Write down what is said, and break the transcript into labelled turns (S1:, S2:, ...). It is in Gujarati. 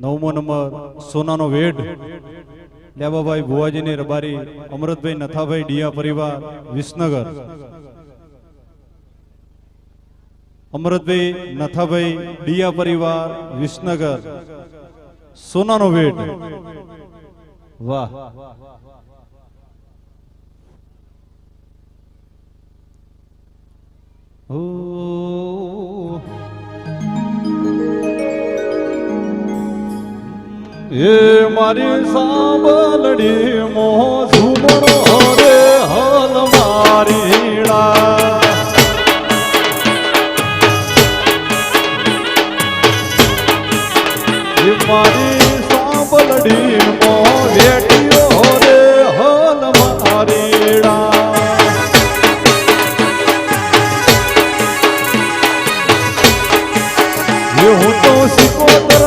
S1: નવમો નંબર, સોનાનો વેઢ. લેબાભાઈ ભુવાજીની રબારી અમૃતભાઈ નથાભાઈ ડિયા પરિવાર, વિસનગર. અમૃતભાઈ નથાભાઈ ડિયા પરિવાર, વિસનગર. સોનાનો વેઢ. વાહ. ઓ એ મારી સાંભળડી, મો ઝુમણો રે હલ મારીડા મારી સાંભળડી, મો વેટીઓ રે હલ મારીડા હું તો સિકોતર